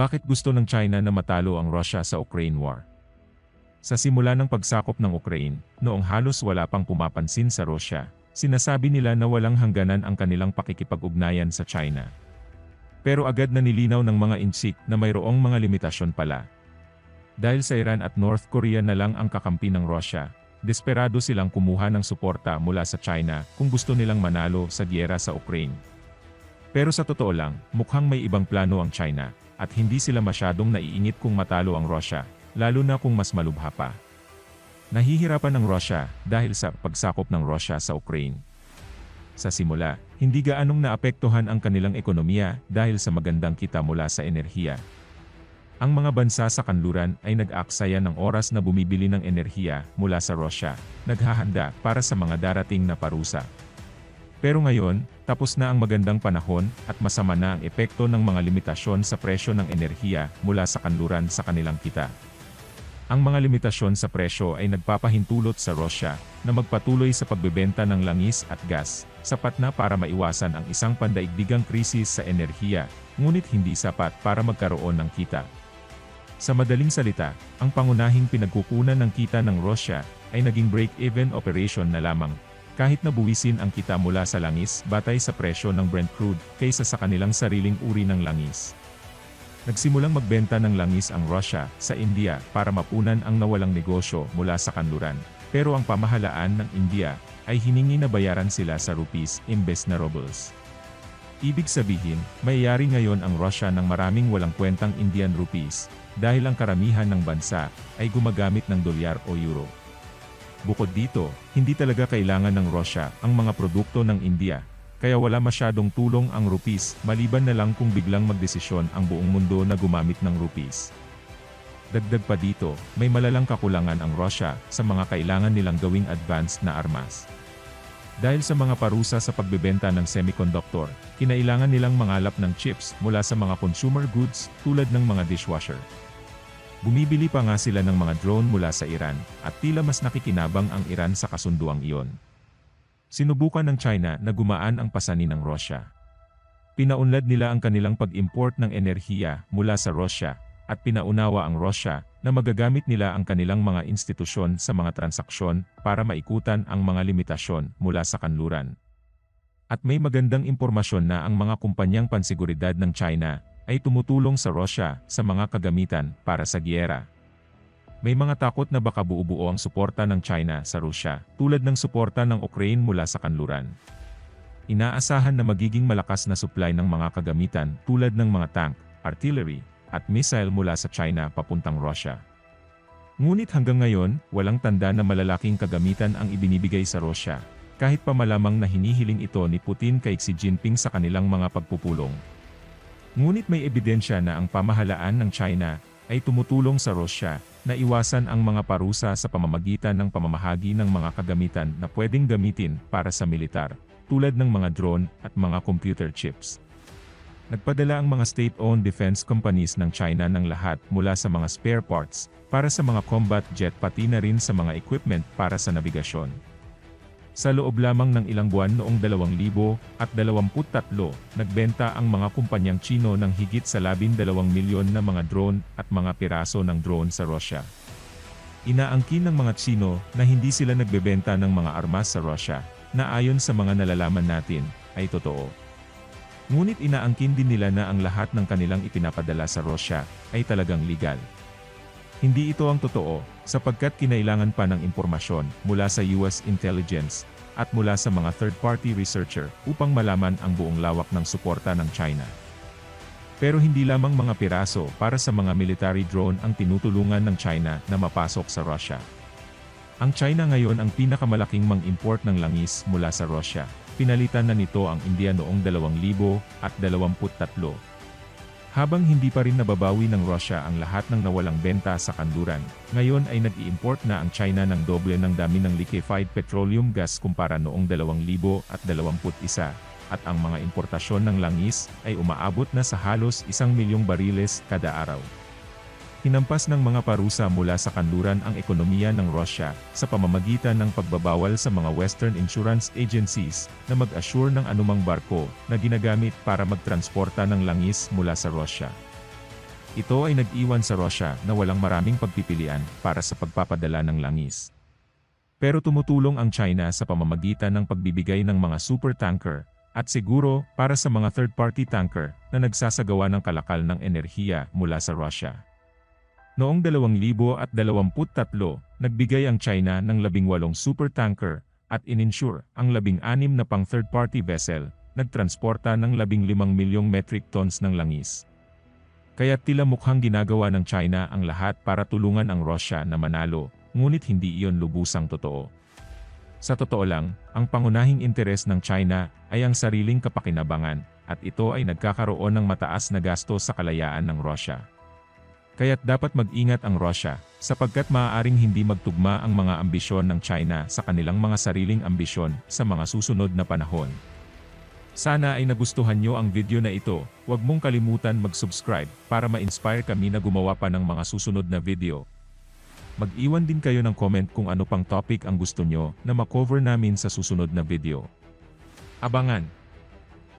Bakit gusto ng China na matalo ang Russia sa Ukraine War? Sa simula ng pagsakop ng Ukraine, noong halos wala pang pumapansin sa Russia, sinasabi nila na walang hangganan ang kanilang pakikipag-ugnayan sa China. Pero agad na nilinaw ng mga insik na mayroong mga limitasyon pala. Dahil sa Iran at North Korea na lang ang kakampi ng Russia, desperado silang kumuha ng suporta mula sa China kung gusto nilang manalo sa giyera sa Ukraine. Pero sa totoo lang, mukhang may ibang plano ang China, at hindi sila masyadong naiingit kung matalo ang Russia, lalo na kung mas malubha pa. Nahihirapan ang Russia dahil sa pagsakop ng Russia sa Ukraine. Sa simula, hindi gaanong naapektuhan ang kanilang ekonomiya dahil sa magandang kita mula sa enerhiya. Ang mga bansa sa kanluran ay nag-aaksaya ng oras na bumibili ng enerhiya mula sa Russia, naghahanda para sa mga darating na parusa. Pero ngayon, tapos na ang magandang panahon at masama na ang epekto ng mga limitasyon sa presyo ng enerhiya mula sa kanluran sa kanilang kita. Ang mga limitasyon sa presyo ay nagpapahintulot sa Russia na magpatuloy sa pagbebenta ng langis at gas, sapat na para maiwasan ang isang pandaigdigang krisis sa enerhiya, ngunit hindi sapat para magkaroon ng kita. Sa madaling salita, ang pangunahing pinagkukunan ng kita ng Russia ay naging break-even operation na lamang kahit na buwisin ang kita mula sa langis batay sa presyo ng Brent crude kaysa sa kanilang sariling uri ng langis. Nagsimulang magbenta ng langis ang Russia sa India para mapunan ang nawalang negosyo mula sa kanluran. Pero ang pamahalaan ng India ay hiningi na bayaran sila sa rupees imbes na rubles. Ibig sabihin, mayayari ngayon ang Russia ng maraming walang kwentang Indian rupees dahil ang karamihan ng bansa ay gumagamit ng dolyar o euro. Bukod dito, hindi talaga kailangan ng Russia ang mga produkto ng India, kaya wala masyadong tulong ang rupees maliban na lang kung biglang magdesisyon ang buong mundo na gumamit ng rupees. Dagdag pa dito, may malalang kakulangan ang Russia sa mga kailangan nilang gawing advanced na armas. Dahil sa mga parusa sa pagbebenta ng semiconductor, kinailangan nilang mangalap ng chips mula sa mga consumer goods tulad ng mga dishwasher. Bumibili pa nga sila ng mga drone mula sa Iran, at tila mas nakikinabang ang Iran sa kasunduang iyon. Sinubukan ng China na gumaan ang pasanin ng Russia. Pinaunlad nila ang kanilang pag-import ng enerhiya mula sa Russia, at pinaunawa ang Russia na magagamit nila ang kanilang mga institusyon sa mga transaksyon para maikutan ang mga limitasyon mula sa kanluran. At may magandang impormasyon na ang mga kumpanyang pansiguridad ng China ay tumutulong sa Russia sa mga kagamitan para sa giyera. May mga takot na baka buo-buo ang suporta ng China sa Russia, tulad ng suporta ng Ukraine mula sa kanluran. Inaasahan na magiging malakas na supply ng mga kagamitan tulad ng mga tank, artillery, at missile mula sa China papuntang Russia. Ngunit hanggang ngayon, walang tanda na malalaking kagamitan ang ibinibigay sa Russia, kahit pa malamang na hinihiling ito ni Putin kay Xi Jinping sa kanilang mga pagpupulong. Ngunit may ebidensya na ang pamahalaan ng China ay tumutulong sa Russia na iwasan ang mga parusa sa pamamagitan ng pamamahagi ng mga kagamitan na pwedeng gamitin para sa militar, tulad ng mga drone at mga computer chips. Nagpadala ang mga state-owned defense companies ng China ng lahat mula sa mga spare parts para sa mga combat jet pati na rin sa mga equipment para sa nabigasyon. Sa loob lamang ng ilang buwan noong 2023, nagbenta ang mga kumpanyang Chino ng higit sa 12 milyon na mga drone at mga piraso ng drone sa Russia. Inaangkin ng mga Chino na hindi sila nagbebenta ng mga armas sa Russia, na ayon sa mga nalalaman natin, ay totoo. Ngunit inaangkin din nila na ang lahat ng kanilang ipinapadala sa Russia ay talagang legal. Hindi ito ang totoo, sapagkat kinailangan pa ng impormasyon mula sa US intelligence at mula sa mga third-party researcher upang malaman ang buong lawak ng suporta ng China. Pero hindi lamang mga piraso para sa mga military drone ang tinutulungan ng China na mapasok sa Russia. Ang China ngayon ang pinakamalaking mang-import ng langis mula sa Russia. Pinalitan na nito ang India noong 2023 habang hindi pa rin nababawi ng Russia ang lahat ng nawalang benta sa kanduran, ngayon ay nag-i-import na ang China ng doble ng dami ng liquefied petroleum gas kumpara noong 2021 at ang mga importasyon ng langis ay umaabot na sa halos isang milyong bariles kada araw. Hinampas ng mga parusa mula sa kanluran ang ekonomiya ng Russia sa pamamagitan ng pagbabawal sa mga Western insurance agencies na mag-assure ng anumang barko na ginagamit para magtransporta ng langis mula sa Russia. ito ay nag-iwan sa Russia na walang maraming pagpipilian para sa pagpapadala ng langis. Pero tumutulong ang China sa pamamagitan ng pagbibigay ng mga supertanker at siguro para sa mga third-party tanker na nagsasagawa ng kalakal ng enerhiya mula sa Russia. Noong 2023, nagbigay ang China ng 18 supertanker at ininsure ang 16 na pang third-party vessel, nagtransporta ng 15 milyong metric tons ng langis. Kaya tila mukhang ginagawa ng China ang lahat para tulungan ang Russia na manalo, ngunit hindi iyon lubusang totoo. Sa totoo lang, ang pangunahing interes ng China ay ang sariling kapakinabangan, at ito ay nagkakaroon ng mataas na gasto sa kalayaan ng Russia. Kaya't dapat mag-ingat ang Russia, sapagkat maaaring hindi magtugma ang mga ambisyon ng China sa kanilang mga sariling ambisyon sa mga susunod na panahon. Sana ay nagustuhan nyo ang video na ito, huwag mong kalimutan mag-subscribe para ma-inspire kami na gumawa pa ng mga susunod na video. Mag-iwan din kayo ng comment kung ano pang topic ang gusto nyo na makover namin sa susunod na video. Abangan!